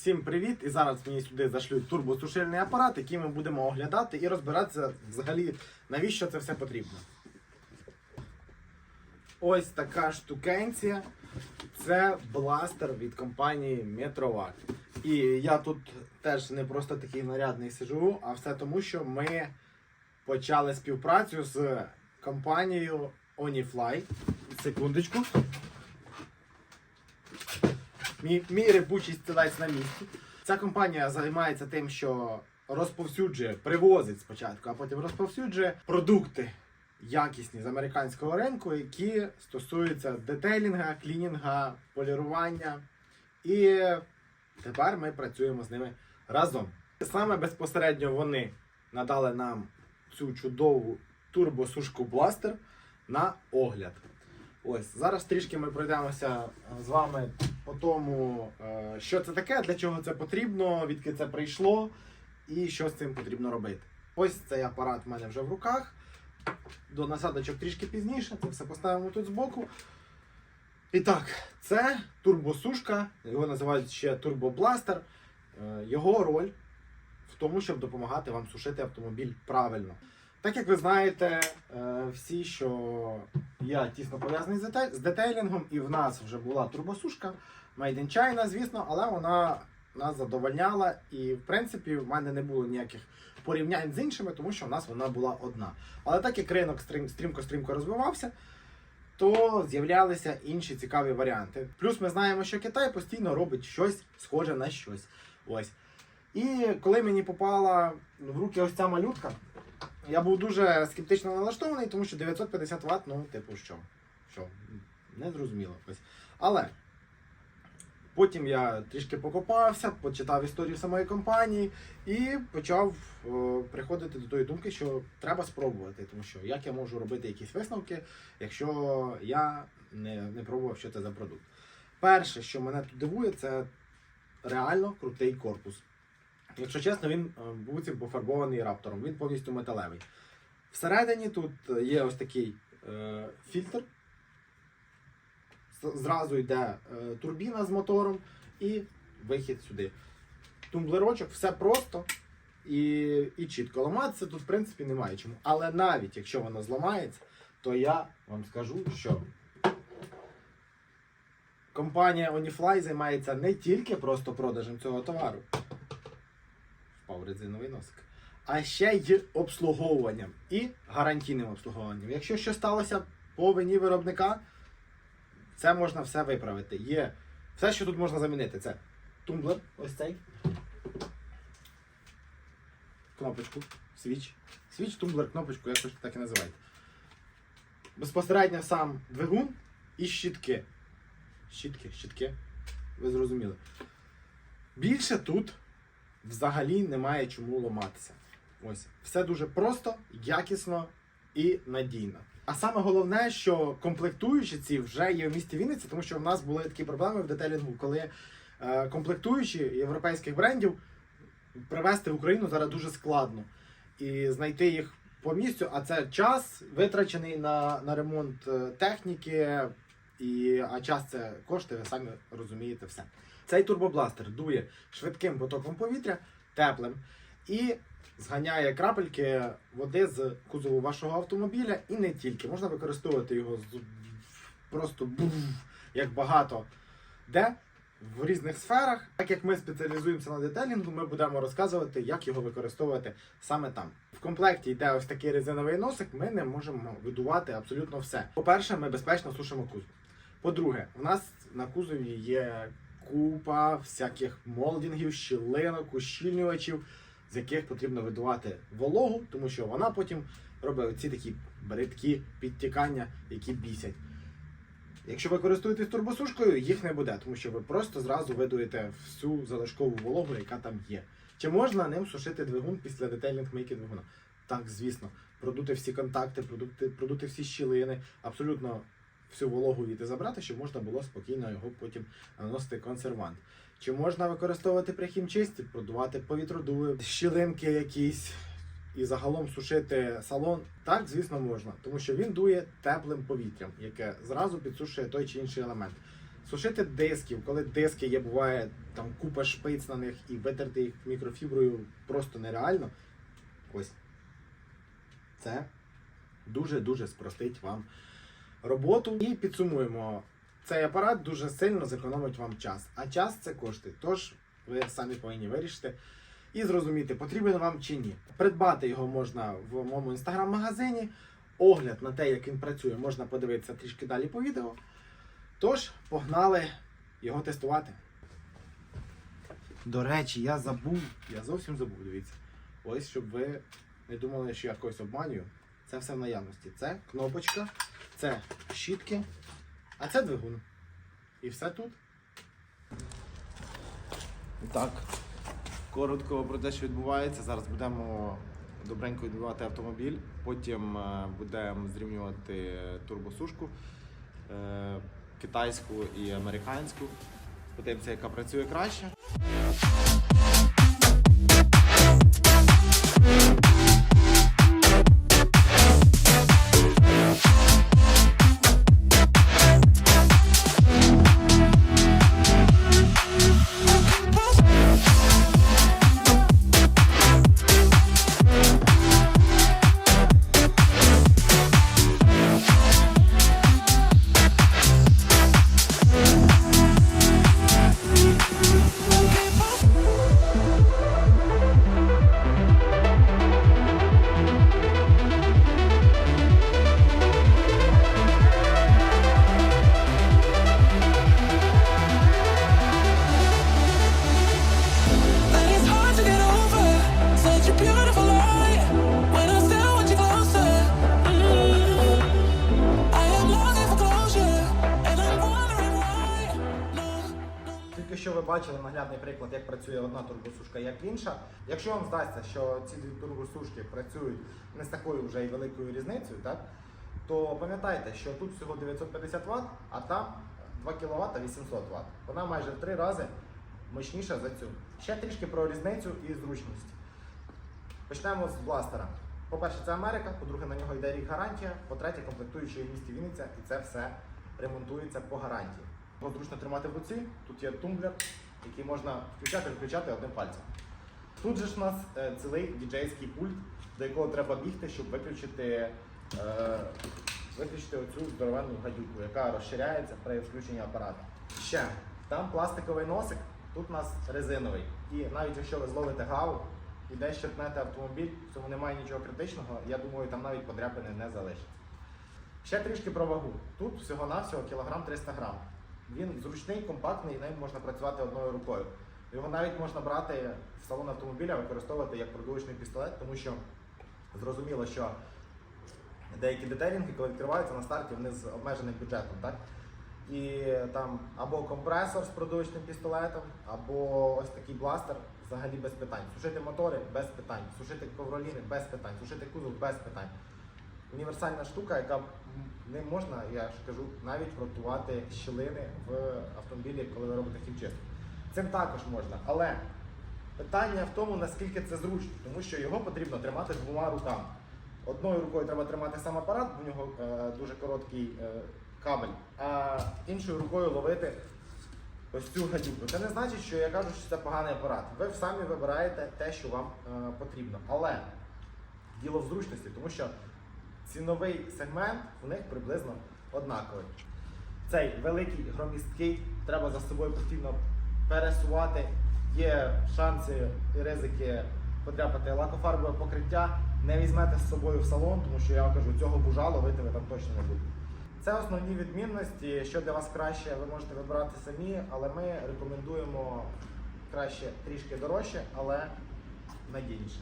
Всім привіт! І зараз мені сюди зашлють турбосушильний апарат, який ми будемо оглядати і розбиратися взагалі, навіщо це все потрібно. Ось така штукенція. Це бластер від компанії Metrovac. І я тут теж не просто такий нарядний сижу, а все тому, що ми почали співпрацю з компанією Onifly. Секундочку. Мій, мій рибучий стілець на місці. Ця компанія займається тим, що розповсюджує, привозить спочатку, а потім розповсюджує продукти якісні з американського ринку, які стосуються детейлінга, клінінга, полірування. І тепер ми працюємо з ними разом. Саме безпосередньо вони надали нам цю чудову турбосушку бластер на огляд. Ось зараз трішки ми пройдемося з вами по тому, е, що це таке, для чого це потрібно, відки це прийшло і що з цим потрібно робити. Ось цей апарат в мене вже в руках. До насадочок трішки пізніше, це все поставимо тут збоку. І так, це турбосушка, його називають ще турбобластер. Е, Його роль в тому, щоб допомагати вам сушити автомобіль правильно. Так як ви знаєте, е, всі, що я тісно пов'язаний з дете- детейлінгом, і в нас вже була турбосушка Made in China, звісно, але вона нас задовольняла. І в принципі в мене не було ніяких порівнянь з іншими, тому що в нас вона була одна. Але так як ринок стрім- стрімко-стрімко розвивався, то з'являлися інші цікаві варіанти. Плюс ми знаємо, що Китай постійно робить щось схоже на щось. Ось. І коли мені попала в руки ось ця малютка, я був дуже скептично налаштований, тому що 950 Вт, ну, типу, що? Що? Не зрозуміло. Ось. Але потім я трішки покопався, почитав історію самої компанії і почав е, приходити до тої думки, що треба спробувати, тому що як я можу робити якісь висновки, якщо я не, не пробував, що це за продукт. Перше, що мене тут дивує, це реально крутий корпус. Якщо чесно, він е, буцім пофарбований раптором, він повністю металевий. Всередині тут є ось такий е, фільтр. Зразу йде е, турбіна з мотором і вихід сюди. Тумблерочок, все просто і, і чітко. Ламатися тут, в принципі, немає чому. Але навіть якщо воно зламається, то я вам скажу, що компанія Onifly займається не тільки просто продажем цього товару впав резиновий носик. А ще й обслуговуванням і гарантійним обслуговуванням. Якщо щось сталося по вині виробника, це можна все виправити. Є все, що тут можна замінити, це тумблер, ось цей. Кнопочку, свіч. Свіч, тумблер, кнопочку, як хочете, так і називайте. Безпосередньо сам двигун і щітки. Щітки, щітки. Ви зрозуміли. Більше тут взагалі немає чому ламатися. Ось все дуже просто, якісно і надійно. А саме головне, що комплектуючі ці вже є в місті Вінниці, тому що в нас були такі проблеми в детелінгу, коли е, комплектуючі європейських брендів привезти в Україну зараз дуже складно. І знайти їх по місцю, а це час витрачений на, на ремонт е, техніки, і, а час це кошти, ви самі розумієте все. Цей турбобластер дує швидким потоком повітря, теплим, і зганяє крапельки води з кузову вашого автомобіля і не тільки. Можна використовувати його просто був, як багато де в різних сферах. Так як ми спеціалізуємося на детелінгу, ми будемо розказувати, як його використовувати саме там. В комплекті йде ось такий резиновий носик, ми не можемо видувати абсолютно все. По-перше, ми безпечно сушимо кузов. По-друге, у нас на кузові є купа всяких молдингів, щілинок, ущільнювачів, з яких потрібно видувати вологу, тому що вона потім робить ці такі бридкі підтікання, які бісять. Якщо ви користуєтесь турбосушкою, їх не буде, тому що ви просто зразу видуєте всю залишкову вологу, яка там є. Чи можна ним сушити двигун після детейлінг мейки двигуна? Так, звісно, продути всі контакти, продути, продути всі щілини, абсолютно всю вологу від забрати, щоб можна було спокійно його потім наносити консервант. Чи можна використовувати при хімчисті, продувати повітродуви, щілинки якісь і загалом сушити салон? Так, звісно, можна, тому що він дує теплим повітрям, яке зразу підсушує той чи інший елемент. Сушити дисків, коли диски є, буває там купа шпиць на них і витерти їх мікрофіброю просто нереально. Ось. Це дуже-дуже спростить вам роботу. І підсумуємо. Цей апарат дуже сильно зекономить вам час. А час це кошти. Тож ви самі повинні вирішити і зрозуміти, потрібен вам чи ні. Придбати його можна в моєму інстаграм-магазині. Огляд на те, як він працює, можна подивитися трішки далі по відео. Тож, погнали його тестувати. До речі, я забув, я зовсім забув, дивіться. Ось, щоб ви не думали, що я когось обманюю. Це все в наявності. Це кнопочка, це щітки, а це двигун. І все тут. Так, коротко про те, що відбувається. Зараз будемо добренько відбивати автомобіль, потім е, будемо зрівнювати турбосушку е, китайську і американську. Подивимося, яка працює краще. Наглядний приклад, як працює одна турбосушка, як інша. Якщо вам здасться, що ці дві турбосушки працюють не з такою вже й великою різницею, так, то пам'ятайте, що тут всього 950 Вт, а там 2 кВт 800 Вт. Вона майже в три рази мощніша за цю. Ще трішки про різницю і зручність. Почнемо з бластера. По-перше, це Америка, по-друге, на нього йде рік гарантія, по-третє, комплектуючий в місті Вінниця, і це все ремонтується по гарантії. Зручно тримати в руці, тут є тумблер, який можна включати виключати одним пальцем. Тут же ж у нас е, цілий діджейський пульт, до якого треба бігти, щоб виключити, е, виключити оцю здоровенну гадюку, яка розширяється при включенні апарату. Ще там пластиковий носик, тут у нас резиновий. І навіть якщо ви зловите гаву і десь черпнете автомобіль, в цьому немає нічого критичного, я думаю, там навіть подряпини не залишиться. Ще трішки про вагу. Тут всього-навсього кілограм 300 грам. Він зручний, компактний, і ним можна працювати одною рукою. Його навіть можна брати в салон автомобіля, використовувати як продувочний пістолет, тому що зрозуміло, що деякі детелінги, коли відкриваються на старті, вони з обмеженим бюджетом. Так? І там або компресор з продувочним пістолетом, або ось такий бластер взагалі без питань. Сушити мотори без питань, сушити ковроліни без питань, сушити кузов без питань. Універсальна штука, яка ним можна, я ж кажу, навіть протувати щілини в автомобілі, коли ви робите хімчистку. Цим також можна, але питання в тому, наскільки це зручно, тому що його потрібно тримати двома руками. Одною рукою треба тримати сам апарат, бо в нього е, дуже короткий е, кабель, а іншою рукою ловити ось цю гадюку. Це не значить, що я кажу, що це поганий апарат. Ви самі вибираєте те, що вам е, потрібно. Але діло в зручності, тому що ціновий сегмент у них приблизно однаковий. Цей великий громісткий, треба за собою постійно пересувати. Є шанси і ризики потрапити лакофарбове покриття. Не візьмете з собою в салон, тому що я вам кажу, цього бужа ловити ви там точно не будете. Це основні відмінності. Що для вас краще, ви можете вибирати самі, але ми рекомендуємо краще трішки дорожче, але надійніше.